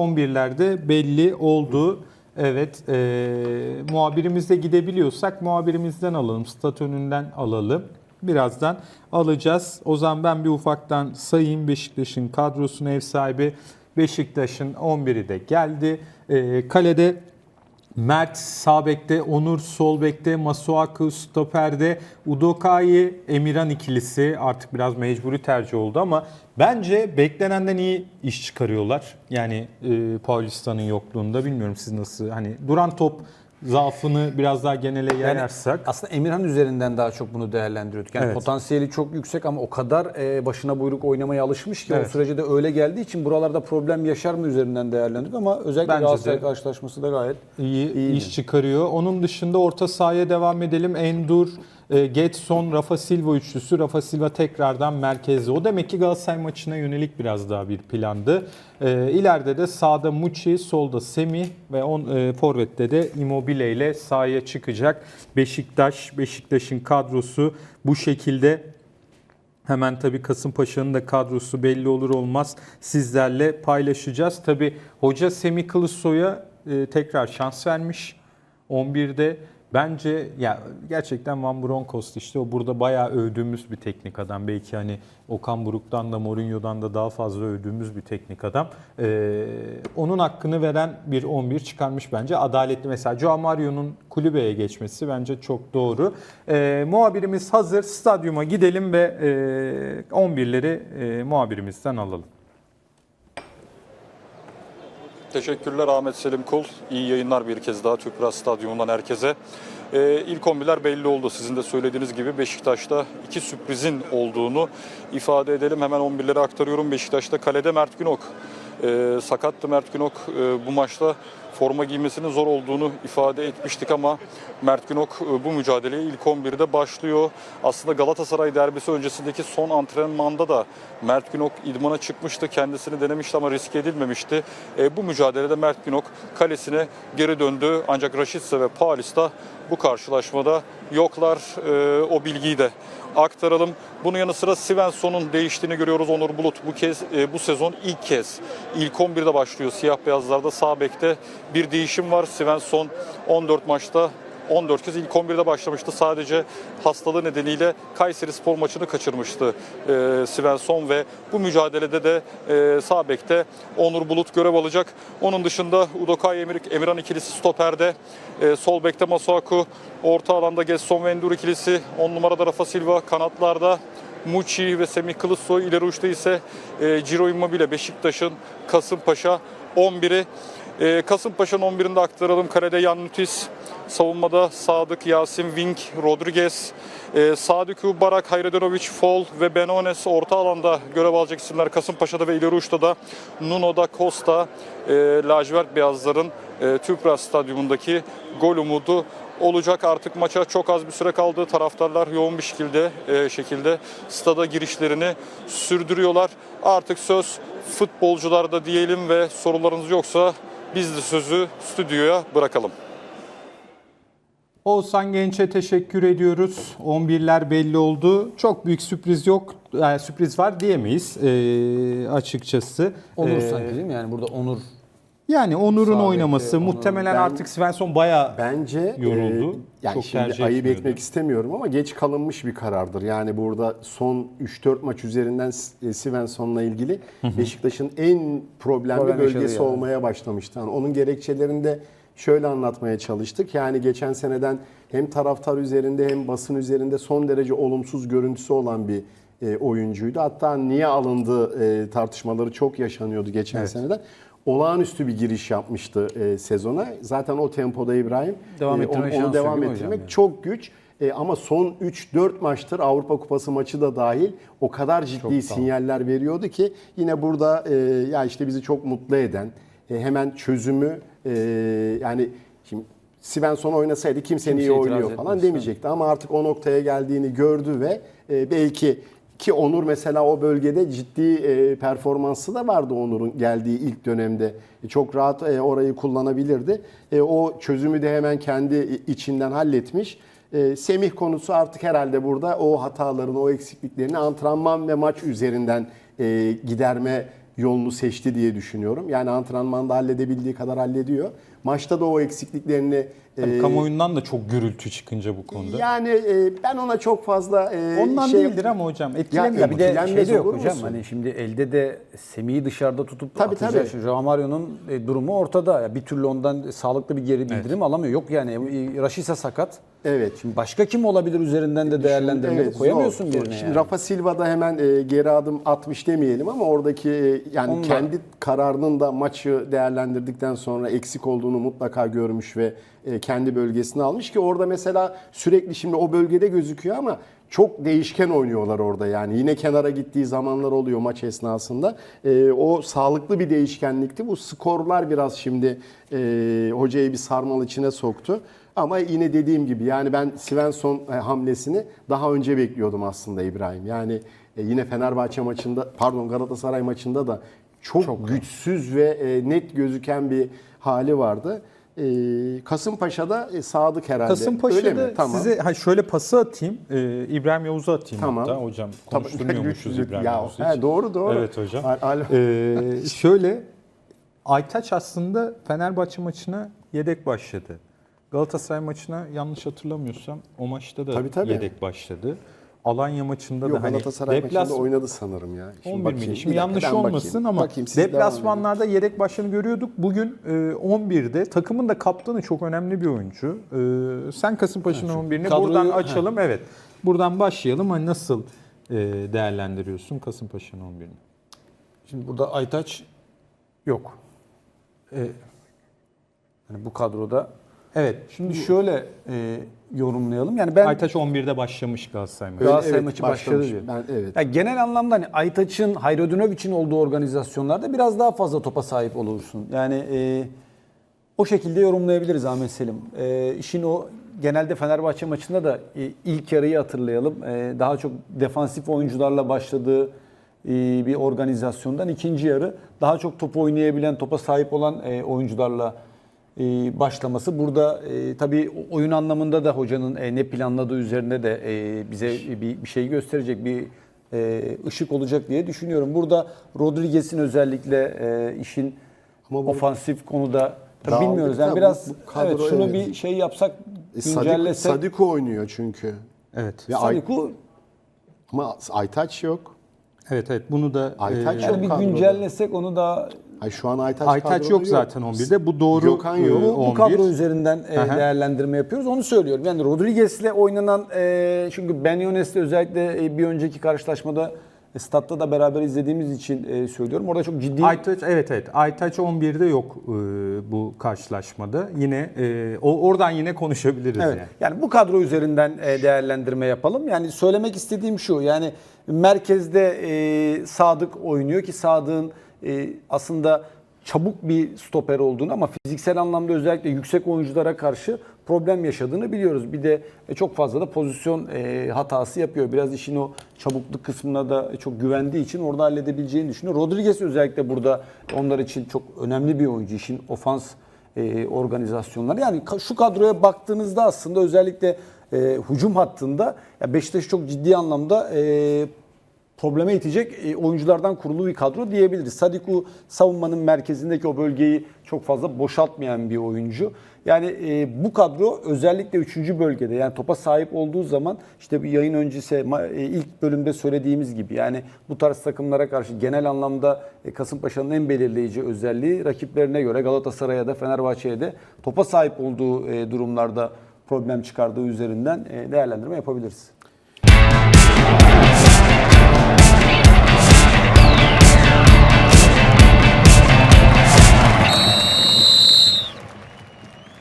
11'lerde belli oldu. Evet, e, muhabirimizle gidebiliyorsak muhabirimizden alalım, stat önünden alalım. Birazdan alacağız. O zaman ben bir ufaktan sayayım Beşiktaş'ın kadrosunu ev sahibi. Beşiktaş'ın 11'i de geldi. E, kalede Mert sağ bekte, Onur sol bekte, Masuaku stoperde, Udokai, Emirhan ikilisi artık biraz mecburi tercih oldu ama bence beklenenden iyi iş çıkarıyorlar. Yani e, Paulista'nın yokluğunda bilmiyorum siz nasıl hani duran top zaafını biraz daha genele yayarsak. Aslında Emirhan üzerinden daha çok bunu değerlendiriyorduk. Yani Evet. potansiyeli çok yüksek ama o kadar e, başına buyruk oynamaya alışmış ki Evet. o sürece de öyle geldiği için buralarda problem yaşar mı üzerinden değerlendirdik ama özellikle Bence Galatasaray karşılaşması da gayet iyi İyiydi. iş çıkarıyor. Onun dışında orta sahaya devam edelim. Endur, Getson, Rafa Silva üçlüsü. Rafa Silva tekrardan merkezde. O demek ki Galatasaray maçına yönelik biraz daha bir plandı. E, ileride de sağda Muçi, solda Semih ve on, e, forvette de Immobile ile sahaya çıkacak. Beşiktaş, Beşiktaş'ın kadrosu bu şekilde Hemen tabii Kasımpaşa'nın da kadrosu belli olur olmaz sizlerle paylaşacağız. Tabii hoca Semih Kılıçsoy'a e, tekrar şans vermiş 11'de. Bence ya gerçekten Van Bronckhorst işte o burada bayağı övdüğümüz bir teknik adam. Belki hani Okan Buruk'tan da Mourinho'dan da daha fazla övdüğümüz bir teknik adam. Ee, onun hakkını veren bir 11 çıkarmış bence. Adaletli mesela Joao Mario'nun kulübeye geçmesi bence çok doğru. Ee, muhabirimiz hazır. Stadyuma gidelim ve e, 11'leri e, muhabirimizden alalım. Teşekkürler Ahmet Selim Kul. İyi yayınlar bir kez daha Tüpraş Stadyumu'ndan herkese. Ee, ilk 11'ler belli oldu. Sizin de söylediğiniz gibi Beşiktaş'ta iki sürprizin olduğunu ifade edelim. Hemen 11'leri aktarıyorum. Beşiktaş'ta kalede Mert Günok. Ee, sakattı Mert Günok. Ee, bu maçta forma giymesinin zor olduğunu ifade etmiştik ama Mert Günok e, bu mücadeleye ilk 11'de başlıyor. Aslında Galatasaray derbisi öncesindeki son antrenmanda da Mert Günok idmana çıkmıştı. Kendisini denemişti ama riske edilmemişti. E, bu mücadelede Mert Günok kalesine geri döndü. Ancak Raşitse ve Paulista bu karşılaşmada yoklar. E, o bilgiyi de aktaralım. Bunun yanı sıra Svensson'un değiştiğini görüyoruz. Onur Bulut bu kez e, bu sezon ilk kez ilk 11'de başlıyor siyah beyazlarda. Sağ bekte bir değişim var. Svensson 14 maçta 14 kez ilk 11'de başlamıştı. Sadece hastalığı nedeniyle Kayseri Spor maçını kaçırmıştı e, Svensson ve bu mücadelede de e, sağ Onur Bulut görev alacak. Onun dışında Udokai Emir, Emirhan ikilisi stoperde, e, sol bekte Masuaku, orta alanda Gesson ve Endur ikilisi, 10 numarada Rafa Silva, kanatlarda Muçi ve Semih Kılıçsoy, ileri uçta ise e, Ciro Immobile Beşiktaş'ın Kasımpaşa 11'i. E, Kasımpaşa'nın 11'inde aktaralım. Kalede Yan Nutis, savunmada Sadık, Yasin, Wink, Rodriguez, e, Sadiko Barak, Hayredinovic, Fol ve Benones orta alanda görev alacak isimler. Kasımpaşa'da ve ileri uçta da Nuno da Costa, e, lacivert beyazların e, Tüpraş Stadyumundaki gol umudu olacak. Artık maça çok az bir süre kaldı. Taraftarlar yoğun bir şekilde e, şekilde stada girişlerini sürdürüyorlar. Artık söz futbolcularda diyelim ve sorularınız yoksa biz de sözü stüdyoya bırakalım. Oğuzhan Genç'e teşekkür ediyoruz. 11'ler belli oldu. Çok büyük sürpriz yok. Yani sürpriz var diyemeyiz e, açıkçası. Onur E, sanki değil mi? Yani burada Onur Yani Onur'un oynaması Onur. muhtemelen Ben- artık Svensson bayağı Bence Yoruldu. e, yani Çok şimdi tercih ayıp etmek istemiyorum ama geç kalınmış bir karardır. Yani burada son 3-4 maç üzerinden e, Svensson'la ilgili Beşiktaş'ın en problemli Problem bölgesi yani. olmaya başlamıştı. Yani onun gerekçelerini de şöyle anlatmaya çalıştık. Yani geçen seneden hem taraftar üzerinde hem basın üzerinde son derece olumsuz görüntüsü olan bir e, oyuncuydu. Hatta niye alındı e, tartışmaları çok yaşanıyordu geçen seneden. Olağanüstü bir giriş yapmıştı e, sezona. Zaten o tempoda İbrahim Devam e, onu, onu devam ettirmek yani? çok güç. E, ama son 3-4 maçtır Avrupa Kupası maçı da dahil o kadar ciddi sinyaller veriyordu ki yine burada e, ya işte bizi çok mutlu eden e, hemen çözümü e, yani şimdi Svensson oynasaydı kimsenin Kimse iyi oynuyor falan etmez, demeyecekti ama artık o noktaya geldiğini gördü ve e, belki ki Onur mesela o bölgede ciddi e, performansı da vardı Onur'un geldiği ilk dönemde. E, çok rahat e, orayı kullanabilirdi. E, o çözümü de hemen kendi içinden halletmiş. E, Semih konusu artık herhalde burada o hatalarını, o eksikliklerini antrenman ve maç üzerinden e, giderme yolunu seçti diye düşünüyorum. Yani antrenmanda halledebildiği kadar hallediyor. Maçta da o eksikliklerini Tabii e, kamuoyundan da çok gürültü çıkınca bu konuda. yani e, ben ona çok fazla e, Ondan şey değildir ama hocam Ya etkilemiyor. Ya bir de şey de yok olur hocam musun? hani şimdi elde de Semih'i dışarıda tutup Tabii, atacağı tabii. şey. Joao Mario'nun e, durumu ortada. Ya bir türlü ondan sağlıklı bir geri bildirim alamıyor. Yok yani e, Rashica sakat. Evet. Şimdi başka kim olabilir üzerinden de değerlendirme Evet, koyamıyorsun zor. birine Şimdi yani. Rafa Silva da hemen e, geri adım atmış demeyelim ama oradaki e, yani Onlar- kendi kararının da maçı değerlendirdikten sonra eksik olduğunu mutlaka görmüş ve e, kendi bölgesine almış ki orada mesela sürekli şimdi o bölgede gözüküyor ama çok değişken oynuyorlar orada yani. Yine kenara gittiği zamanlar oluyor maç esnasında. E, o sağlıklı bir değişkenlikti. Bu skorlar biraz şimdi e, hocayı bir sarmal içine soktu. Ama yine dediğim gibi yani ben Svensson e, hamlesini daha önce bekliyordum aslında İbrahim. Yani e, yine Fenerbahçe maçında pardon Galatasaray maçında da çok, güçsüz ve e, net gözüken bir hali vardı. E, Kasımpaşa'da e, Sadık herhalde. Öyle Kasımpaşa'da mi? Tamam. size ha şöyle pası atayım. Ee, İbrahim Yavuz'u atayım Tamam. hatta hocam. Tabii, Konuşturmuyormuşuz lütfen. İbrahim Ya, Yavuz'u he, hiç. doğru doğru. Evet hocam. Al- al- Ee, şöyle Aytaç aslında Fenerbahçe maçına yedek başladı. Galatasaray maçına yanlış hatırlamıyorsam o maçta da Tabii, tabii. yedek başladı. Alanya maçında Yok da hani Galatasaray deplas- maçında oynadı sanırım ya. Şimdi 11 bakayım. Şimdi dakika, yanlış ben olmasın bakayım. ama Bakayım, deplasmanlarda yedek başını görüyorduk. Bugün e, 11'de takımın da kaptanı çok önemli bir oyuncu. E, sen Kasımpaşa'nın 11'ini kadroyu- buradan ha. açalım. Evet. Buradan başlayalım. Hani nasıl e, değerlendiriyorsun Kasımpaşa'nın 11'ini? Şimdi burada Aytaç yok. E, Yani bu kadroda. Evet. Şimdi şöyle e, yorumlayalım. Yani ben Aytaç 11'de başlamış Galatasaray maçı. Galatasaray Evet, maçı başladı diyor. Ben, evet. Ya genel anlamda hani Aytaç'ın, Hayrodunovic'in olduğu organizasyonlarda biraz daha fazla topa sahip olursun. Yani e, o şekilde yorumlayabiliriz Ahmet Selim. E, işin o genelde Fenerbahçe maçında da e, ilk yarıyı hatırlayalım. E, daha çok defansif oyuncularla başladığı e, bir organizasyondan ikinci yarı daha çok top oynayabilen, topa sahip olan e, oyuncularla başlaması. Burada e, tabii oyun anlamında da hocanın e, ne planladığı üzerinde de e, bize bir, bir şey gösterecek, bir e, ışık olacak diye düşünüyorum. Burada Rodriguez'in özellikle e, işin Ama bu- ofansif konuda tabii bilmiyoruz. Yani bu- biraz bu kadro, evet, şunu evet. bir şey yapsak, E, güncellesek. Sadiko oynuyor çünkü. Evet. Ve Ay- Sadiku ama Aytaç yok. Evet evet. Bunu da Aytaç e, yani bir güncellesek onu da Ay şu an Aytaç, Aytaç kadroda yok zaten 11'de. Bu doğru. Gökhan yok. e, Bu, bu 11. kadro üzerinden e, Aha. değerlendirme yapıyoruz. Onu söylüyorum. Yani Rodriguez'le oynanan e, çünkü Ben Yones'le özellikle e, bir önceki karşılaşmada statta da beraber izlediğimiz için e, söylüyorum. Orada çok ciddi Aytaç evet evet. Aytaç 11'de yok e, bu karşılaşmada. Yine e, o oradan yine konuşabiliriz Evet. yani. Yani bu kadro üzerinden e, değerlendirme yapalım. Yani söylemek istediğim şu. Yani merkezde e, Sadık oynuyor ki Sadık'ın e, aslında çabuk bir stoper olduğunu ama fiziksel anlamda özellikle yüksek oyunculara karşı problem yaşadığını biliyoruz. Bir de e, çok fazla da pozisyon e, hatası yapıyor. Biraz işin o çabukluk kısmına da çok güvendiği için orada halledebileceğini düşünüyor. Rodriguez özellikle burada onlar için çok önemli bir oyuncu. İşin ofans e, organizasyonları. Yani şu kadroya baktığınızda aslında özellikle e, hücum hattında ya Beşiktaş çok ciddi anlamda e, probleme itecek e, oyunculardan kurulu bir kadro diyebiliriz. Sadiku savunmanın merkezindeki o bölgeyi çok fazla boşaltmayan bir oyuncu. Yani e, bu kadro özellikle 3. bölgede yani topa sahip olduğu zaman işte bir yayın öncesi e, ilk bölümde söylediğimiz gibi yani bu tarz takımlara karşı genel anlamda e, Kasımpaşa'nın en belirleyici özelliği rakiplerine göre Galatasaray'a da Fenerbahçe'ye de topa sahip olduğu durumlarda problem çıkardığı üzerinden e, değerlendirme yapabiliriz.